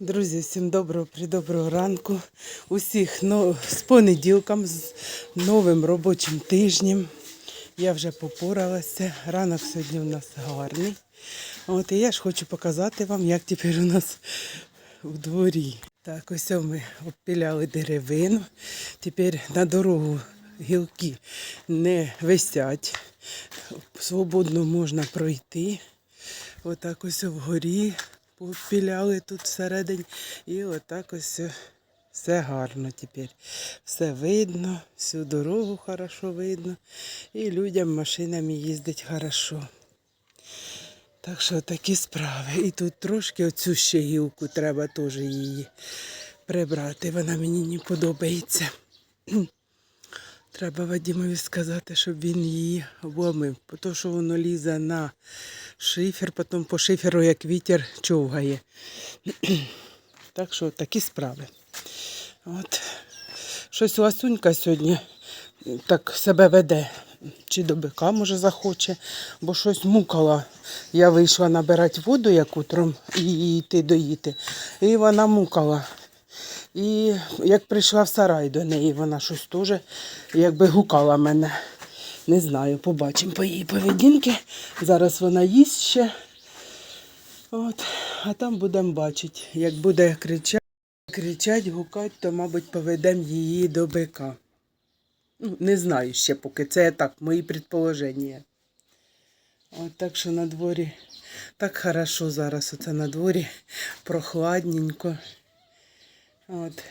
Друзі, всім доброго придоброго ранку. Усіх ну, з понеділком, з новим робочим тижнем. Я вже попоралася. Ранок сьогодні у нас гарний. От і я ж хочу показати вам, як тепер у нас в дворі. Так, ось ми обпіляли деревину. Тепер на дорогу гілки не висять. Свободно можна пройти. Отак ось вгорі попіляли тут всередині. І отак ось все гарно тепер. Все видно, всю дорогу хорошо видно. І людям машинами їздить хорошо. Так що такі справи. І тут трошки оцю ще гілку треба теж її прибрати. Вона мені не подобається. Треба Вадимові сказати, щоб він її вломив, тому що воно лізе на шифер, потім по шиферу, як вітер, човгає. Так що такі справи. От. Щось Ласунька сьогодні так себе веде. Чи до бика, може, захоче, бо щось мукала. Я вийшла набирати воду, як утром, і йти доїти. І вона мукала. І як прийшла в сарай до неї, вона щось теж якби гукала мене. Не знаю, побачимо по її поведінки. Зараз вона їсть ще. От, а там будемо бачити. Як буде кричати, кричать, гукати, то, мабуть, поведемо її до бика. Ну, не знаю ще поки. Це так, мої предположення. От так що на дворі так хорошо зараз. Оце на дворі прохладненько. От.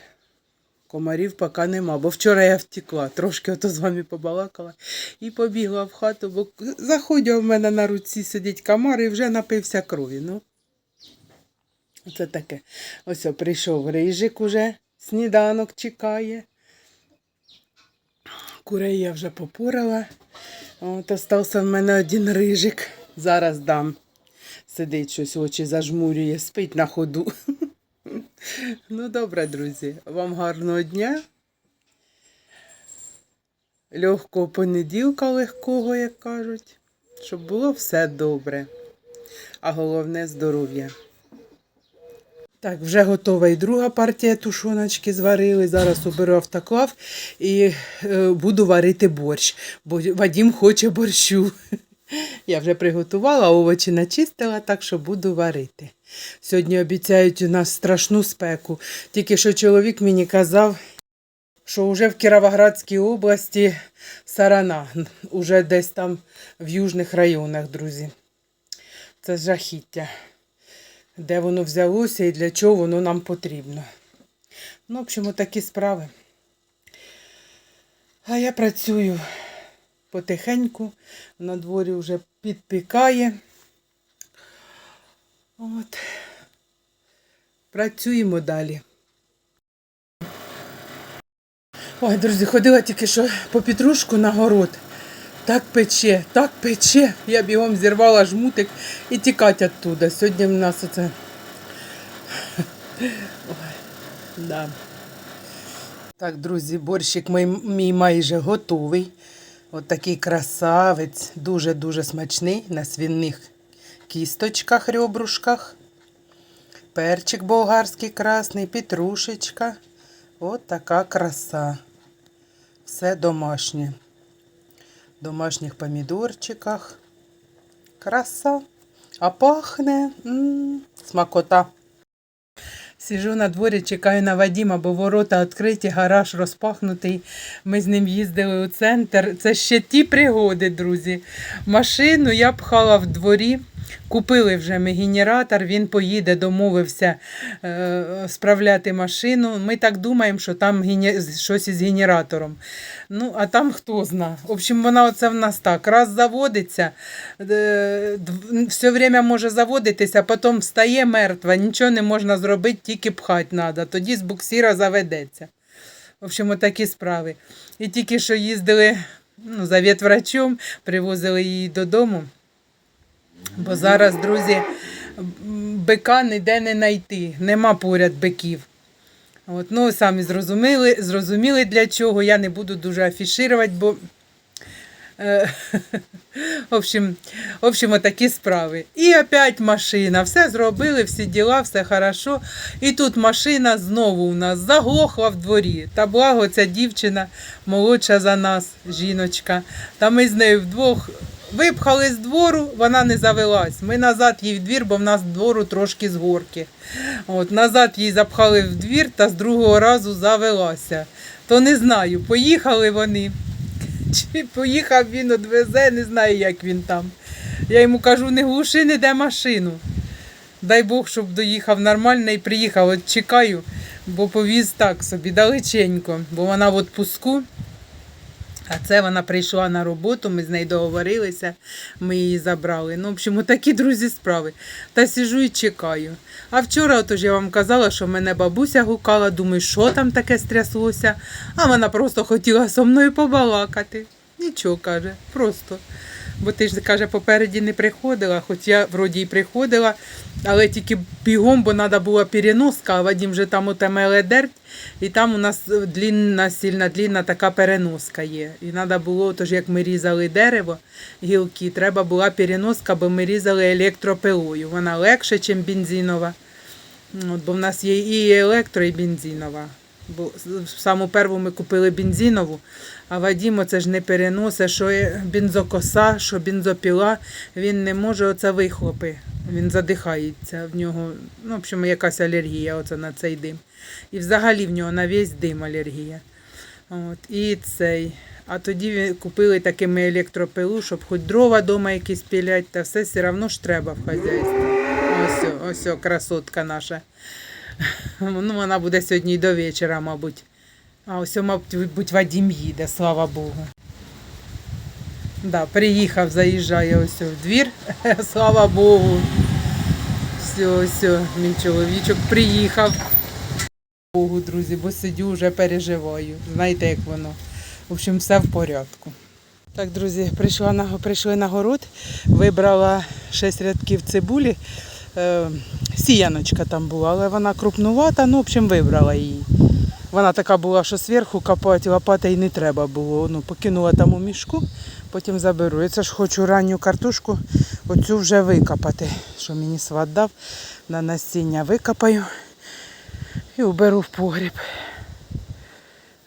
Комарів поки нема, бо вчора я втекла, трошки ото з вами побалакала і побігла в хату, бо заходять в мене на руці сидить комар і вже напився крові. Ну, оце таке. Ось прийшов рижик уже, сніданок чекає. Курей я вже попорала. От остався в мене один рижик. Зараз дам. Сидить щось, очі зажмурює, спить на ходу. Ну, добре, друзі. Вам гарного дня. Легкого понеділка, легкого, як кажуть. Щоб було все добре. А головне здоров'я. Так, вже готова і друга партія тушоночки зварили. Зараз оберу автоклав і е, буду варити борщ, бо Вадім хоче борщу. Я вже приготувала, овочі начистила, так що буду варити. Сьогодні обіцяють у нас страшну спеку. Тільки що чоловік мені казав, що вже в Кіровоградській області сарана, уже десь там в южних районах, друзі. Це жахіття. Де воно взялося і для чого воно нам потрібно. Ну, в общем, такі справи. А я працюю потихеньку, на дворі вже підпікає. От. Працюємо далі. Ой, друзі, ходила тільки що по петрушку на город. Так пече, так пече. Я бігом зірвала жмутик і тікати оттуда. Сьогодні в нас оце. Ой, да. Так, друзі, борщик мій, мій майже готовий. От такий красавець, дуже-дуже смачний на свинних кісточках, ребрушках. Перчик болгарський красний, петрушечка. От така краса. Все домашнє. В домашніх помідорчиках. Краса. А пахне м-м, смакота. Сижу на дворі, чекаю на Вадіма, бо ворота відкриті, гараж розпахнутий. Ми з ним їздили у центр. Це ще ті пригоди, друзі. Машину я пхала в дворі. Купили вже ми генератор, він поїде, домовився е, справляти машину. Ми так думаємо, що там гене... щось із генератором. Ну, а там хто зна. В общем, вона оце в нас так. Раз заводиться, е, все время може заводитися, потім встає мертва, нічого не можна зробити, тільки пхати треба. Тоді з буксира заведеться. В общем, такі справи. І тільки що їздили ну, за ветврачом, привозили її додому. Бо зараз, друзі, бика ніде не знайти. Нема поряд биків. От, ну, самі зрозуміли, зрозуміли для чого. Я не буду дуже афішувати, бо Е, В общем, в общем, отакі справи. І опять машина. Все зробили, всі діла, все хорошо. І тут машина знову у нас заглохла в дворі. Та благо ця дівчина молодша за нас, жіночка. Та ми з нею вдвох випхали з двору, вона не завелась. Ми назад їй в двір, бо в нас двору трошки з горки. От, назад її запхали в двір та з другого разу завелася. То не знаю, поїхали вони. Чи поїхав він одвезе, не знаю, як він там. Я йому кажу, не глуши, не де машину. Дай Бог, щоб доїхав нормально і приїхав. От чекаю, бо повіз так собі далеченько, бо вона в отпуску. А це вона прийшла на роботу, ми з нею договорилися, ми її забрали. Ну, в общем, такі друзі справи. Та сижу і чекаю. А вчора, отож я вам казала, що мене бабуся гукала, думаю, що там таке стряслося. А вона просто хотіла зі мною побалакати. Нічого каже, просто. Бо ти ж каже, попереді не приходила, хоч я вроді і приходила, але тільки бігом, бо треба була переноска, а Вадим вже там оте меле дерть, і там у нас длінна, сильна длінна така переноска є. І треба було, тож як ми різали дерево, гілки, треба була переноска, бо ми різали електропилою. Вона легше, ніж бензинова. От, бо в нас є і електро, і бензинова. Бо саму перву ми купили бензинову, а Вадім це ж не переносить, що бензокоса, що бензопіла, він не може оце вихлопи. Він задихається в нього. Ну, в общем, якась алергія оце на цей дим. І взагалі в нього на весь дим алергія. От, і цей. А тоді купили такими електропилу, щоб хоч дрова вдома якісь пілять, та все все одно ж треба в хазяйстві. Ось, ось красотка наша. Ну, вона буде сьогодні й до вечора, мабуть. А ось, мабуть, Вадім їде, слава Богу. Да, приїхав, заїжджає ось в двір, слава Богу. Все, все, мій чоловічок приїхав. Богу, друзі, бо сидю, вже переживаю. Знаєте, як воно. В общем, все в порядку. Так, друзі, прийшла на, прийшли на город, вибрала 6 рядків цибулі. Е, сіяночка там була, але вона крупнувата, ну, в общем, вибрала її. Вона така була, що зверху копати лопати і не треба було. Ну, покинула там у мішку, потім заберу. Я це ж хочу ранню картошку, оцю вже викопати, що мені сват дав на насіння викопаю і уберу в погріб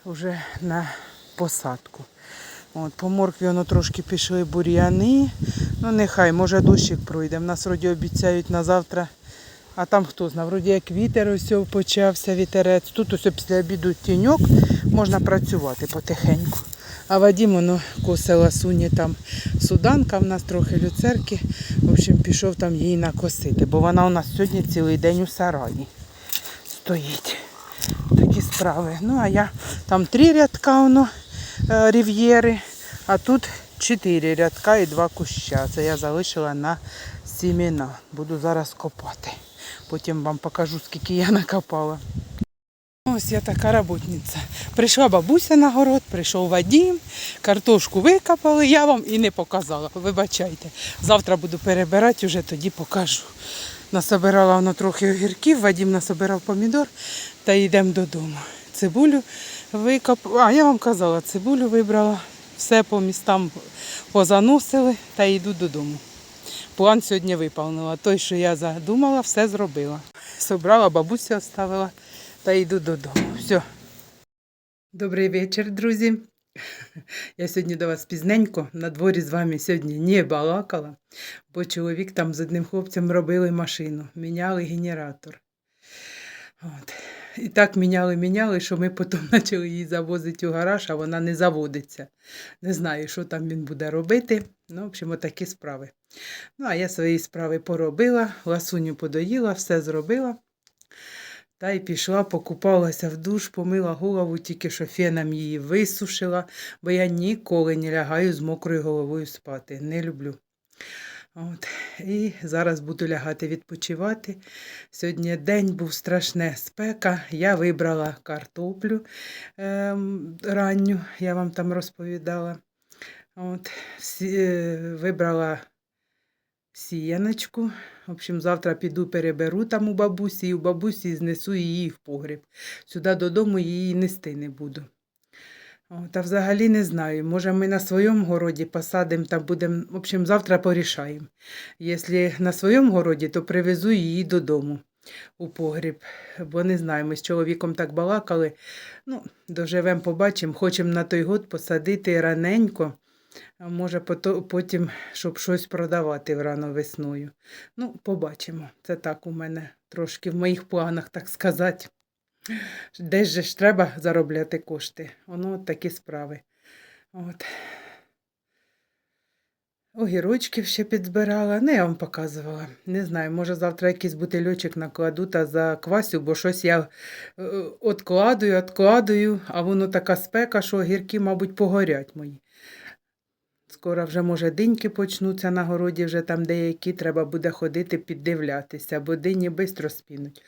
вже на посадку. От, по моркві воно трошки пішли бур'яни. Ну нехай, може дощик пройде. В нас вроді обіцяють на завтра. А там хто знає, вроді як вітер ось почався, вітерець. Тут ось після обіду тіньок, можна працювати потихеньку. А Вадім воно косила суні там суданка, в нас трохи люцерки. В общем, пішов там її накосити, бо вона у нас сьогодні цілий день у сараї стоїть. Такі справи. Ну, а я там три рядка воно е, рів'єри, а тут чотири рядка і два куща. Це я залишила на сімена. Буду зараз копати. Потім вам покажу, скільки я накопала. Ось я така роботниця. Прийшла бабуся на город, прийшов Вадім, картошку викопали, я вам і не показала. Вибачайте. Завтра буду перебирати, вже тоді покажу. Насобирала воно трохи огірків, Вадім насобирав помідор та йдемо додому. Цибулю викопала. А я вам казала, цибулю вибрала, все по містам позаносили та йду додому. План сьогодні виповнила. Той, що я задумала, все зробила. Собрала, бабусю оставила та йду додому. Все. Добрий вечір, друзі. Я сьогодні до вас пізненько. На дворі з вами сьогодні не балакала, бо чоловік там з одним хлопцем робили машину, міняли генератор. От. І так міняли, міняли, що ми потім почали її завозити у гараж, а вона не заводиться. Не знаю, що там він буде робити. Ну, в общем, такі справи. Ну, а я свої справи поробила, ласуню подоїла, все зробила. Та й пішла, покупалася в душ, помила голову, тільки що феном її висушила, бо я ніколи не лягаю з мокрою головою спати. Не люблю. От. І зараз буду лягати відпочивати. Сьогодні день був страшне спека. Я вибрала картоплю ем, ранню, я вам там розповідала. От. Всі, е, вибрала сіяночку. В общем, завтра піду переберу там у бабусі, і у бабусі знесу її в погріб. Сюди додому її нести не буду. Та взагалі не знаю. Може, ми на своєму городі посадимо та будемо. В общем, завтра порішаємо. Якщо на своєму городі, то привезу її додому у погріб. Бо не знаю, ми з чоловіком так балакали. Ну, доживемо, побачимо. Хочемо на той год посадити раненько. А може, потім, щоб щось продавати рано весною. Ну, побачимо. Це так у мене трошки в моїх планах, так сказати. Десь же ж треба заробляти кошти. Воно такі справи. От. Огірочків ще підзбирала. Не, я вам показувала. Не знаю, може завтра якийсь бутильочок накладу та заквасю, бо щось я е, откладую, откладую, а воно така спека, що огірки, мабуть, погорять мої. Скоро вже, може, диньки почнуться на городі, вже там деякі, треба буде ходити піддивлятися, бо дині швидко спінуть.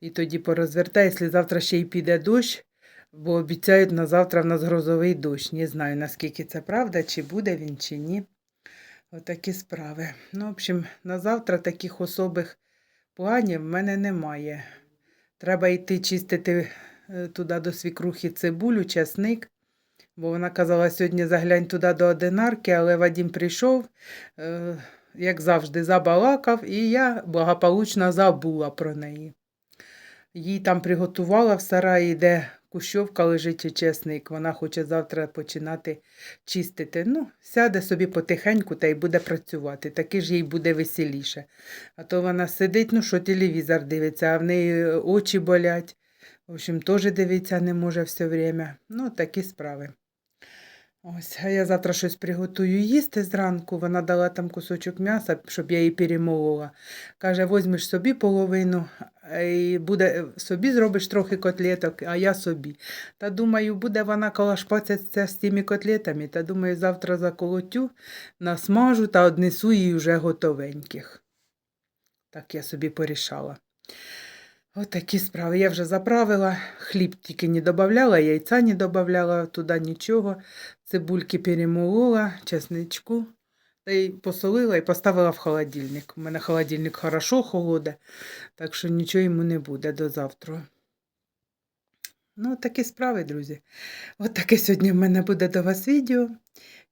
І тоді порозвертаю, якщо завтра ще й піде дощ, бо обіцяють на завтра в нас грозовий дощ. Не знаю, наскільки це правда, чи буде він, чи ні. Отакі справи. Ну, в общем, на завтра таких особих планів в мене немає. Треба йти чистити е, туди до свікрухи цибулю, часник. Бо вона казала, сьогодні заглянь туди до одинарки, але Вадім прийшов, е, як завжди, забалакав, і я благополучно забула про неї. Їй там приготувала в сараї, де кущовка лежить і чесник. Вона хоче завтра починати чистити. Ну, сяде собі потихеньку та й буде працювати. Таки ж їй буде веселіше. А то вона сидить, ну що телевізор дивиться, а в неї очі болять. В общем, теж дивитися не може все время. Ну, такі справи. Ось, а я завтра щось приготую їсти зранку. Вона дала там кусочок м'яса, щоб я її перемолола. Каже, возьмеш собі половину, і буде, собі зробиш трохи котлеток, а я собі. Та думаю, буде вона колашпацятися з тими котлетами. Та думаю, завтра заколотю, насмажу та однесу її вже готовеньких. Так я собі порішала. От такі справи. Я вже заправила, хліб тільки не додавала, яйця не додавала, туди нічого. Цибульки перемолола, чесничку. Та й посолила і поставила в холодильник. У мене холодильник хорошо холоде, так що нічого йому не буде до завтра. Ну, такі справи, друзі. От сьогодні в мене буде до вас відео.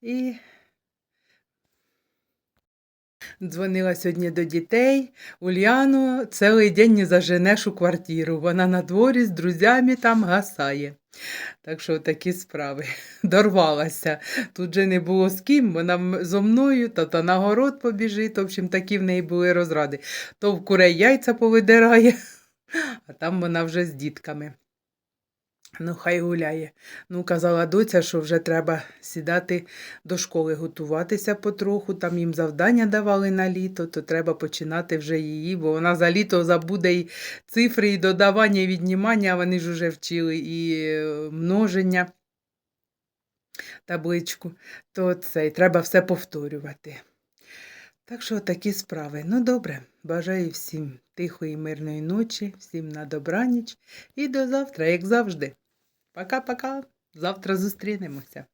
І дзвонила сьогодні до дітей. Ульяну цілий день не заженеш у квартиру. Вона на дворі з друзями там гасає. Так що такі справи. Дорвалася. Тут же не було з ким, вона зо мною, то, то на город побіжить. В общем, такі в неї були розради. То в курей яйця повидирає, а там вона вже з дітками. Ну, хай гуляє. Ну, казала доця, що вже треба сідати до школи, готуватися потроху. Там їм завдання давали на літо, то треба починати вже її, бо вона за літо забуде і цифри, і додавання, і віднімання, вони ж уже вчили, і е, множення, табличку. То це, і треба все повторювати. Так що такі справи. Ну, добре, бажаю всім тихої, мирної ночі, всім на добраніч і до завтра, як завжди. Пока-пока. Завтра зустрінемося.